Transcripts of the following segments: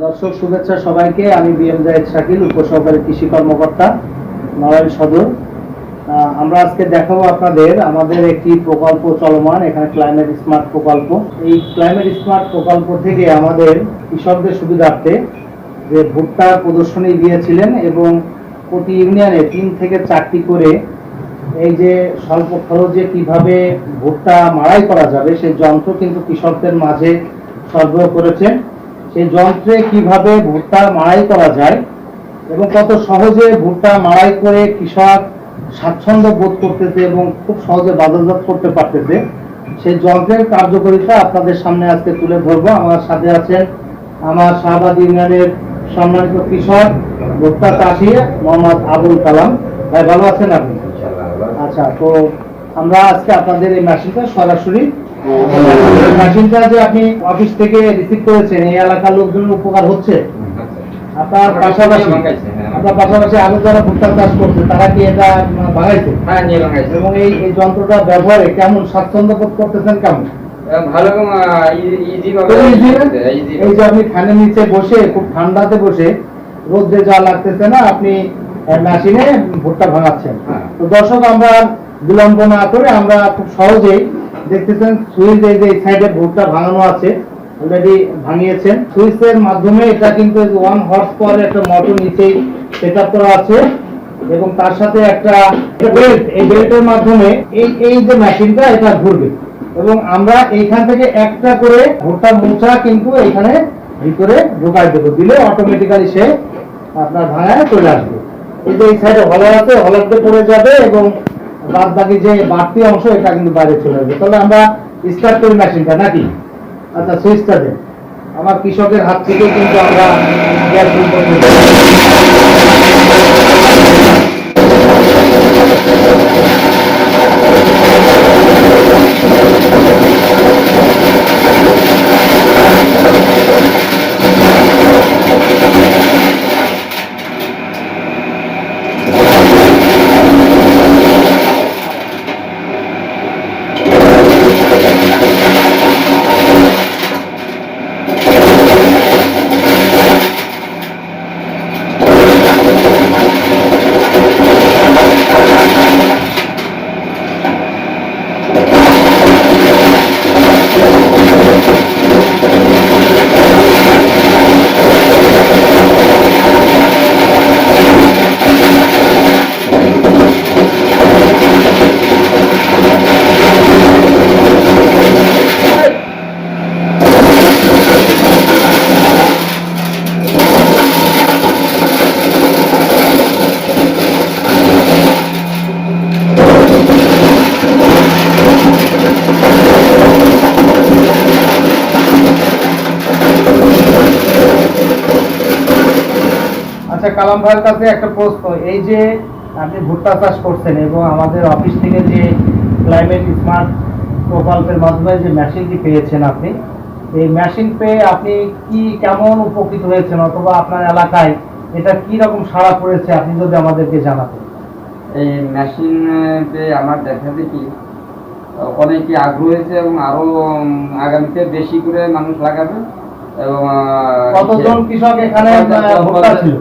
দর্শক শুভেচ্ছা সবাইকে। আমি বিএম জাহেদ শাকিল, উপসহকারী কৃষি কর্মকর্তা, নড়াইল সদর। আমরা আজকে দেখাবো আপনাদের আমাদের একটি প্রকল্প চলমান, এখানে ক্লাইমেট স্মার্ট প্রকল্প। এই ক্লাইমেট স্মার্ট প্রকল্প থেকে আমাদের কৃষকদের সুবিধার্থে যে ভুট্টার প্রদর্শনী দিয়েছিলেন এবং প্রতি ইউনিয়নে তিন থেকে চারটি করে এই যে স্বল্প খরচে কীভাবে ভুট্টা মাড়াই করা যাবে, সেই যন্ত্র কিন্তু কৃষকদের মাঝে সরবরাহ করেছেন। সেই যন্ত্রে কীভাবে ভুট্টা মাড়াই করা যায় এবং কত সহজে ভুট্টা মাড়াই করে কৃষক স্বাচ্ছন্দ্য বোধ করতেছে এবং খুব সহজে বাজারজাত করতে পারতেছে সেই যন্ত্রের কার্যকারিতা আপনাদের সামনে আজকে তুলে ধরবো। আমার সাথে আছেন আমার শাহবাদ ইউনিয়নের সম্মানিত কৃষক ভুট্টা চাষি মোহাম্মদ আবুল কালাম। ভাই ভালো আছেন আপনি? আচ্ছা তো আমরা আজকে আপনাদের এই মেশিনটা সরাসরি মেশিনটা যে আপনি অফিস থেকে রিসিভ করেছেন এই এলাকার লোকজনের উপকার হচ্ছে? আপনার পাশাপাশি আপনার পাশাপাশি আরও যারা ভুট্টা চাষ করছে তারা কি এটা বাগাইছে হ্যাঁ নিয়ে লাগাইছে এবং এই এই যন্ত্রটা ব্যবহারে কেমন স্বাচ্ছন্দ্য বোধ করতেছেন কেমন? ভালো এবং ইজি ভাবে খুব easy না? ইজি এই যে আপনি ফ্যানের নিচে বসে খুব ঠান্ডাতে বসে রোদ্রে যা লাগতেছে না আপনি মেশিনে ভুট্টা ভাঙাচ্ছেন। হ্যাঁ। তো দর্শক আমরা বিলম্ব না করে আমরা খুব সহজেই দেখতেছেন, সুইচ এই যে সাইডে ভুট্টা ভাঙানো আছে অলরেডি ভাঙিয়েছেন। সুইচের মাধ্যমে এটা কিন্তু ওয়ান হর্স পাওয়ার একটা মোটর নিচেই সেট করা আছে এবং তার সাথে একটা বেল্ট এই বেল্টের মাধ্যমে এই এই যে মেশিনটা এটা ঘুরবে। এবং আমরা এইখান থেকে একটা করে ভুট্টা মোচা কিন্তু এখানে ভিতরে ঢুকাই দেবো। দিলে অটোমেটিক্যালি সে আপনার ভাঙায় চলে আসবে। এই যে এই সাইডে হলার আছে হলারতে পড়ে যাবে এবং বাদ বাকি যে বাড়তি অংশ, এটা কিন্তু বাইরে চলে যাবে তাহলে আমরা স্টার্ট করি মেশিনটা নাকি? আচ্ছা সুইচটা দেন। আমার কৃষকের হাত থেকে কিন্তু আমরা গ্যাস আচ্ছা কালাম ভাইয়ের কাছে একটা প্রশ্ন। এই যে আপনি ভুট্টা চাষ করছেন এবং আমাদের অফিস থেকে যে ক্লাইমেট স্মার্ট প্রকল্পের মাধ্যমে যে মেশিনটি পেয়েছেন আপনি এই মেশিন পেয়ে আপনি কি কেমন উপকৃত হয়েছেন? অথবা আপনার এলাকায় এটা কি রকম সাড়া পড়েছে? আপনি যদি আমাদেরকে জানাতেন। এই মেশিন পেয়ে আমার দেখা দেখি অনেকে আগ্রহ হয়েছে এবং আরও উম, আগামীতে বেশি করে মানুষ লাগাবে। এবং কতজন কৃষক এখানে ভুট্টা ছিল?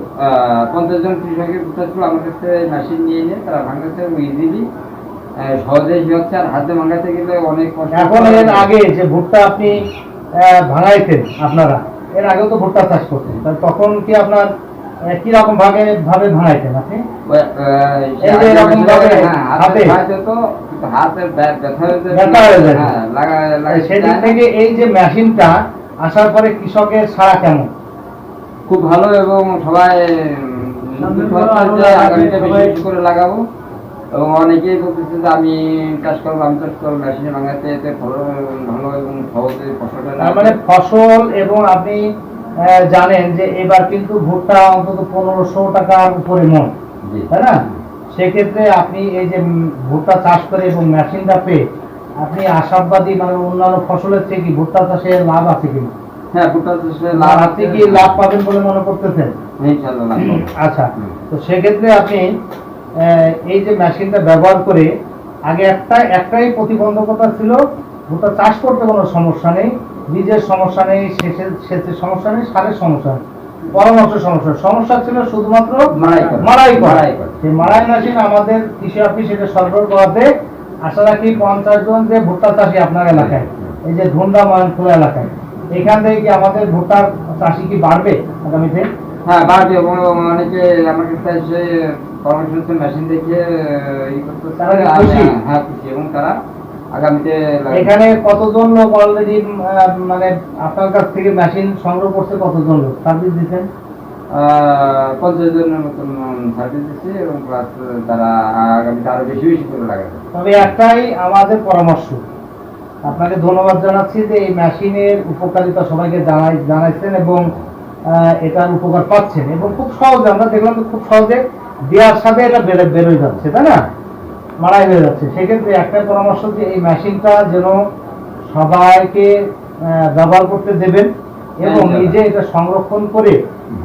পঞ্চাশ জন কৃষকের ভুট্টা ছিল। আমার কাছে মেশিন নিয়ে নিয়ে তারা ভাঙাচ্ছে ইজিলি সহজেই হচ্ছে? আর হাতে ভাঙাতে গেলে অনেক এখন এর আগে যে ভুট্টা আপনি ভাঙাইতেন আপনারা এর আগেও তো ভুট্টা চাষ করতেন। তখন কি আপনার আহ, কি রকম ভাবে ভাবে ভাঙাইতেন আপনি? হ্যাঁ, হয়ে সেদিন থেকে এই যে মেশিনটা আসার পরে কৃষকের সারা কেমন? খুব ভালো এবং সবাই আগামীতে বেশি করে লাগাবো। এবং অনেকেই বলতেছে যে আমি চাষ করব আমি চাষ করব মেশিনে ভাঙাতে এতে ভালো ভালো এবং সহজে ফসলটা মানে ফসল এবং আপনি জানেন যে এবার কিন্তু ভুট্টা অন্তত পনেরোশো টাকার উপরে মন তাই না? সেক্ষেত্রে আপনি এই যে ভুট্টা চাষ করে এবং মেশিনটা পেয়ে আপনি আশাবাদী মানে অন্যান্য ফসলের থেকে কি ভুট্টা চাষে লাভ আছে কিনা? হ্যাঁ ভুট্টা চাষে লাভ আপনি কি লাভ পাবেন বলে মনে করতেছেন। আচ্ছা তো সেক্ষেত্রে আপনি এই যে মেশিনটা ব্যবহার করে আগে একটা একটাই প্রতিবন্ধকতা ছিল ভুট্টা চাষ করতে কোনো সমস্যা নেই বীজের সমস্যা নেই সেচের সেচের সমস্যা নেই সারের সমস্যা নেই পরামর্শ সমস্যা সমস্যা ছিল শুধুমাত্র মারাই করা। মাড়াই করা। মাড়াই মেশিন আমাদের কৃষি অফিস এটা সরবরাহ করাতে আশা রাখি পঞ্চাশ জন যে ভুট্টা চাষি আপনার এলাকায়। এই যে ধুন্ডা ময়নখোলা এলাকায়। এখান থেকে কি আমাদের ভুট্টার চাষি কি বাড়বে আগামীতে? হ্যাঁ বাড়বে এবং অনেকে আমার কাছে এসে পরামর্শ মেশিন দেখে কি হ্যাঁ খুশি? এবং তারা আগামীতে। এখানে কতজন লোক অলরেডি মানে আপনার কাছ থেকে মেশিন সংগ্রহ করছে কতজন লোক? সার্ভিস দিচ্ছেন? পঞ্চাশ জনের মতন সার্ভিস দিচ্ছে এবং প্লাস তারা আগামীতে আরও বেশি বেশি করে লাগাবে। তবে একটাই আমাদের পরামর্শ। আপনাকে ধন্যবাদ জানাচ্ছি যে এই মেশিনের উপকারিতা সবাইকে জানাই জানাইছেন এবং এটার উপকার পাচ্ছেন এবং খুব সহজে আমরা দেখলাম খুব সহজে দেওয়ার সাথে এটা বেড়ে বেরোয় যাচ্ছে তাই না? মারাই হয়ে যাচ্ছে। সেক্ষেত্রে একটাই পরামর্শ যে এই মেশিনটা যেন সবাইকে ব্যবহার করতে দেবেন এবং হ্যাঁ, নিজে এটা সংরক্ষণ করে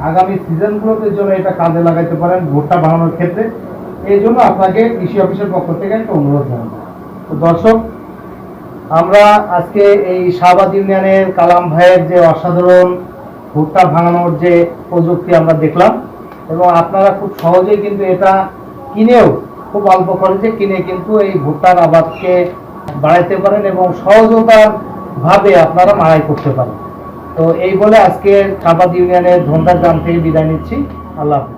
আগামী সিজনগুলোতে যেন এটা কাজে লাগাইতে পারেন, ভুট্টা বানানোর ক্ষেত্রে। এই জন্য আপনাকে কৃষি অফিসের পক্ষ থেকে একটা অনুরোধ জানাব। তো দর্শক, আমরা আজকে এই শাহবাদ ইউনিয়নের কালাম ভাইয়ের যে অসাধারণ ভুট্টা ভাঙানোর যে প্রযুক্তি আমরা দেখলাম, এবং আপনারা খুব সহজেই কিন্তু এটা কিনেও খুব অল্প খরচে কিনে কিন্তু এই ভুট্টার আবাদকে বাড়াইতে পারেন এবং সহজতার ভাবে আপনারা মাড়াই করতে পারেন। তো এই বলে আজকে শাহবাদ ইউনিয়নের ধন্দার গ্রাম থেকে বিদায় নিচ্ছি। আল্লাহ হাফেজ।